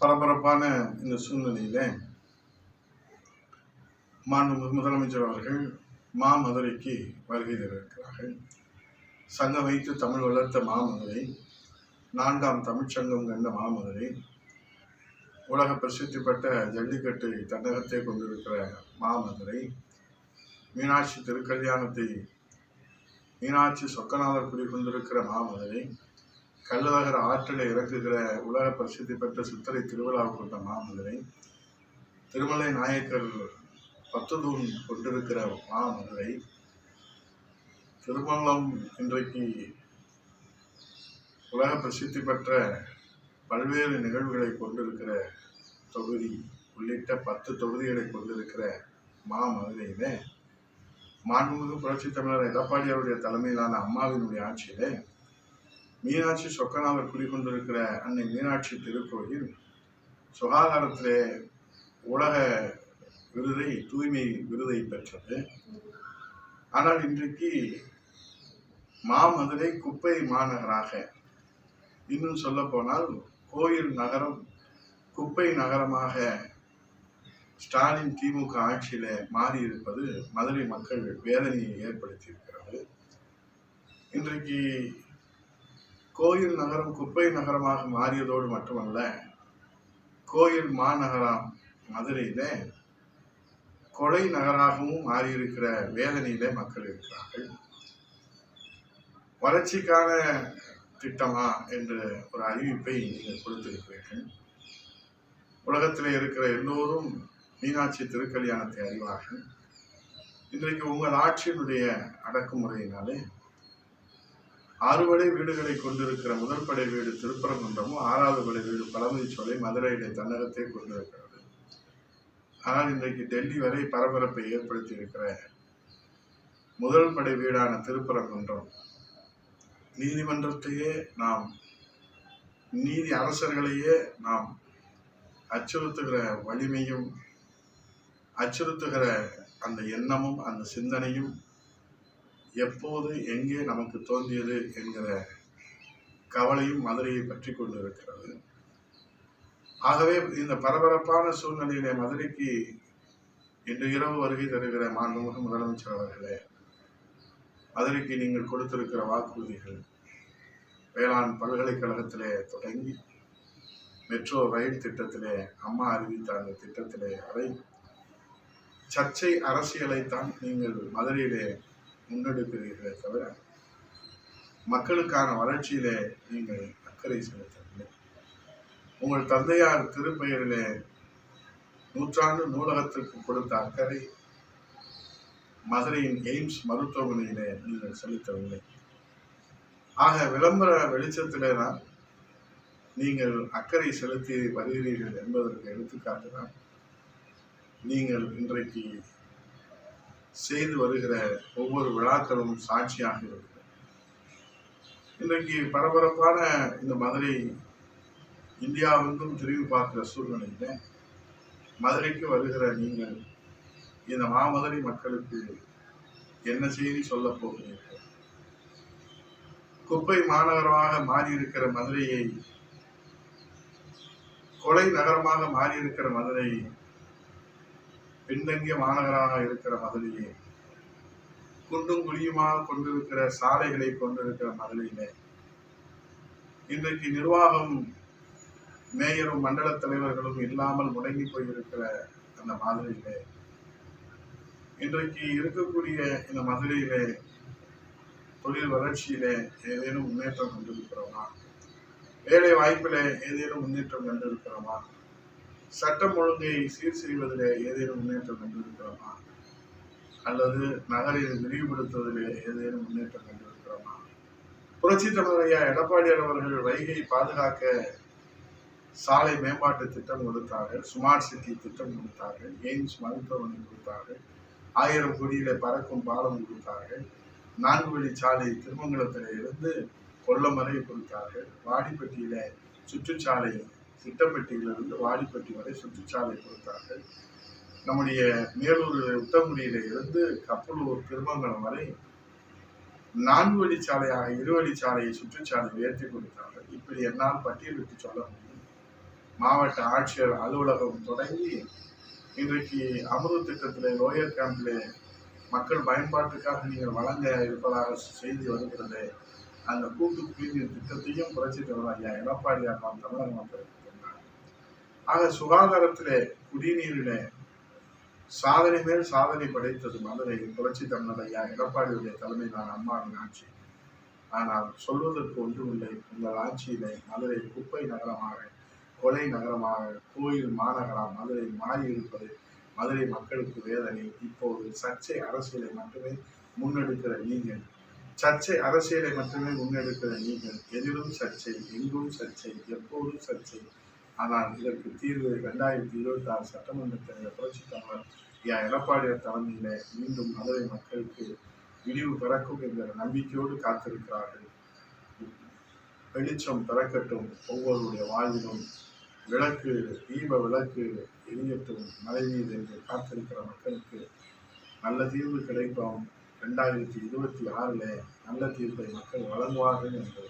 பரபரப்பான இந்த சூழ்நிலையில மாண்பு முதலமைச்சர் அவர்கள் மாமதுரைக்கு வருகை தருகிறார்கள் சங்கம் வைத்து தமிழ் வளர்த்த மாமதுரை நான்காம் தமிழ்ச்சங்கம் கண்ட மாமதுரை உலக பிரசித்தி பெற்ற ஜல்லிக்கட்டு தன்னகத்தை கொண்டிருக்கிற மாமதுரை மீனாட்சி திருக்கல்யாணத்தை மீனாட்சி சொக்கநாதர் குடி கொண்டிருக்கிற மாமதுரை கள்ளழகர் ஆற்றில் இறக்குகிற உலக பிரசித்தி பெற்ற சித்திரை திருவிழா கொண்ட மாமதுரை திருமலை நாயக்கர் பத்து தூண் கொண்டிருக்கிற மாமதுரை திருமங்கலம் இன்றைக்கு உலக பிரசித்தி பெற்ற பல்வேறு நிகழ்வுகளை கொண்டிருக்கிற தொகுதி உள்ளிட்ட பத்து தொகுதிகளை கொண்டிருக்கிற மாமதுரையிலே மாண்புமிகு புரட்சி தமிழர் எடப்பாடி அவருடைய தலைமையிலான அம்மாவினுடைய ஆட்சியிலே மீனாட்சி சொக்கநாதர் குடிகொண்டிருக்கிற அன்னை மீனாட்சி திருக்கோயில் சுகாதாரத்திலே உலக விருதை தூய்மை விருதை பெற்றது. ஆனால் இன்றைக்கு மாமதுரை குப்பை மாநகராக இன்னும் சொல்ல போனால் கோயில் நகரம் குப்பை நகரமாக ஸ்டாலின் திமுக ஆட்சியில மாறி இருப்பது மதுரை மக்கள் வேதனையை ஏற்படுத்தியிருக்கிறது. இன்றைக்கு கோயில் நகரம் குப்பை நகரமாக மாறியதோடு மட்டுமல்ல கோயில் மாநகரம் மதுரையில கொலை நகராகவும் மாறியிருக்கிற வேதனையில மக்கள் இருக்கிறார்கள். வளர்ச்சிக்கான திட்டமா என்ற ஒரு அறிவிப்பை நீங்கள் கொடுத்திருக்கிறீர்கள். உலகத்தில் இருக்கிற எல்லோரும் மீனாட்சி திருக்கல்யாணத்தை அறிவார்கள். இன்றைக்கு உங்கள் ஆட்சியினுடைய அடக்குமுறையினாலே ஆறுபடை வீடுகளை கொண்டிருக்கிற முதல் படை வீடு திருப்பரங்குன்றமும் ஆறாவது படை வீடு பழமுதிச்சோலை மதுரையிலே தன்னகத்தை கொண்டிருக்கிறது. ஆனால் இன்றைக்கு டெல்லி வரை பரபரப்பை ஏற்படுத்தி இருக்கிற முதல் படை வீடான திருப்பரங்குன்றம் நீதிமன்றத்தையே நாம் நீதி அரசர்களையே நாம் அச்சுறுத்துகிற வலிமையும் அச்சுறுத்துகிற அந்த எண்ணமும் அந்த சிந்தனையும் எப்போது எங்கே நமக்கு தோன்றியது என்கிற கவலையும் மதுரையை பற்றி கொண்டிருக்கிறது. ஆகவே இந்த பரபரப்பான சூழ்நிலையிலே மதுரைக்கு இன்று இரவு வருகை தருகிற மாண்புமிகு முதலமைச்சர் அவர்களே மதுரைக்கு நீங்கள் கொடுத்திருக்கிற வாக்குறுதிகள் வேளாண் பல்கலைக்கழகத்திலே தொடங்கி மெட்ரோ ரயில் திட்டத்திலே அம்மா அறிவித்த அந்த திட்டத்திலே வரை சர்ச்சை அரசியலைத்தான் நீங்கள் மதுரையிலே முன்னெடுக்கிறீர்களே தவிர மக்களுக்கான வளர்ச்சியிலே நீங்கள் அக்கறை செலுத்தவில்லை. உங்கள் தந்தையார் திருப்பெயரிலே நூற்றாண்டு நூலகத்திற்கு கொடுத்த அக்கறை மதுரையின் எய்ம்ஸ் மருத்துவமனையிலே நீங்கள் செலுத்தவில்லை. ஆக விளம்பர வெளிச்சத்திலே தான் நீங்கள் அக்கறை செலுத்தி வருகிறீர்கள் என்பதற்கு எடுத்துக்காட்டு தான் நீங்கள் இன்றைக்கு செய்து வருகிற ஒவ்வொரு விழாக்களும் சாட்சியாக இருக்கிறது. இன்றைக்கு பரபரப்பான இந்த மதுரை இந்தியாவெங்கும் திரும்பி பார்க்கிற சூழ்நிலையில மதுரைக்கு வருகிற நீங்கள் இந்த மாமதுரை மக்களுக்கு என்ன செய்தி சொல்ல போகிறீர்கள்? குப்பை மாநகரமாக மாறியிருக்கிற மதுரையை கொலை நகரமாக மாறியிருக்கிற மதுரை பின்தங்கிய மாநகராக இருக்கிற மதுரையே குண்டும் குழியுமாக கொண்டிருக்கிற சாலைகளை கொண்டிருக்கிற மதுரையிலே இன்றைக்கு நிர்வாகம் மேயரும் மண்டல தலைவர்களும் இல்லாமல் முடங்கி போயிருக்கிற அந்த மதுரையிலே இன்றைக்கு இருக்கக்கூடிய இந்த மதுரையிலே தொழில் வளர்ச்சியிலே ஏதேனும் முன்னேற்றம் கொண்டிருக்கிறோமா? வேலை வாய்ப்பிலே ஏதேனும் முன்னேற்றம் கண்டிருக்கிறோமா? சட்டம் ஒழுங்கை சீர் செய்வதில் ஏதேனும் முன்னேற்றம் கண்டிருக்கிறோமா? அல்லது நகரை விரிவுபடுத்துவதில் ஏதேனும் முன்னேற்றம் கண்டிருக்கிறோமா? புரட்சி தமிழரையா எடப்பாடியார் அவர்கள் வைகை பாதுகாக்க சாலை மேம்பாட்டு திட்டம் கொடுத்தார்கள். ஸ்மார்ட் சிட்டி திட்டம் கொடுத்தார்கள். எய்ம்ஸ் மருத்துவமனை கொடுத்தார்கள். ஆயிரம் கோடியில பறக்கும் பாலம் கொடுத்தார்கள். நான்கு வழி சாலை திருமங்கலத்தில இருந்து கொல்லம் வரை கொடுத்தார்கள். வாடிப்பட்டியில சுற்றுச்சாலை திட்டப்பட்டியிலிருந்து வாடிப்பட்டி வரை சுற்றுச்சாலை கொடுத்தார்கள். நம்முடைய மேலூர் உத்தமுடியில இருந்து கப்பலூர் திருமங்கலம் வரை நான்கு வழிச்சாலையாக இரு வழிச்சாலையை சுற்றுச்சாலை உயர்த்தி கொடுத்தார்கள். இப்படி என்னால் பட்டியலிட்டு சொல்ல முடியும். மாவட்ட ஆட்சியர் அலுவலகம் தொடங்கி இன்றைக்கு அமிர்த திட்டத்தில் லோயர் கேம்பில் மக்கள் பயன்பாட்டுக்காக நீங்கள் வழங்க இருப்பதாக செய்தி வருகிறது. அந்த கூட்டு குடிநீர் திட்டத்தையும் புரட்சி தலைவர் ஐயா எடப்பாடியார் நாம் தமிழக மக்கள் ஆக சுகாதாரத்திலே குடிநீரிலே சாதனை மேல் சாதனை படைத்தது மதுரை புரட்சி தமிழர் ஐயா எடப்பாடியுடைய தலைமையிலான அம்மாவின் ஆட்சி. ஆனால் சொல்வதற்கு ஒன்றுமில்லை. உங்கள் ஆட்சியிலே மதுரை குப்பை நகரமாக கொலை நகரமாக கோயில் மாநகரம் மதுரை மாறி இருப்பது மதுரை மக்களுக்கு வேதனை. இப்போது சர்ச்சை அரசியலை மட்டுமே முன்னெடுக்கிற நீங்கள் சர்ச்சை அரசியலை மட்டுமே முன்னெடுக்கிற நீங்கள் எதிலும் சர்ச்சை எங்கும் சர்ச்சை எப்போதும் சர்ச்சை. ஆனால் இதற்கு தீர்வு ரெண்டாயிரத்தி இருபத்தி ஆறு சட்டமன்ற தேர்தல் புரட்சி தலைவர் ஐயா எடப்பாடியார் தலைமையில மீண்டும் மதுரை மக்களுக்கு விடிவு பிறக்கும் என்கிற நம்பிக்கையோடு காத்திருக்கிறார்கள். வெளிச்சம் பிறக்கட்டும் ஒவ்வொருடைய வாழ்விலும் விளக்கு தீப விளக்கு எரியட்டும் மழை மீது என்று காத்திருக்கிற மக்களுக்கு நல்ல தீர்வு கிடைக்கும் ரெண்டாயிரத்தி இருபத்தி ஆறில் நல்ல தீர்ப்பை மக்கள் வழங்குவார்கள் என்று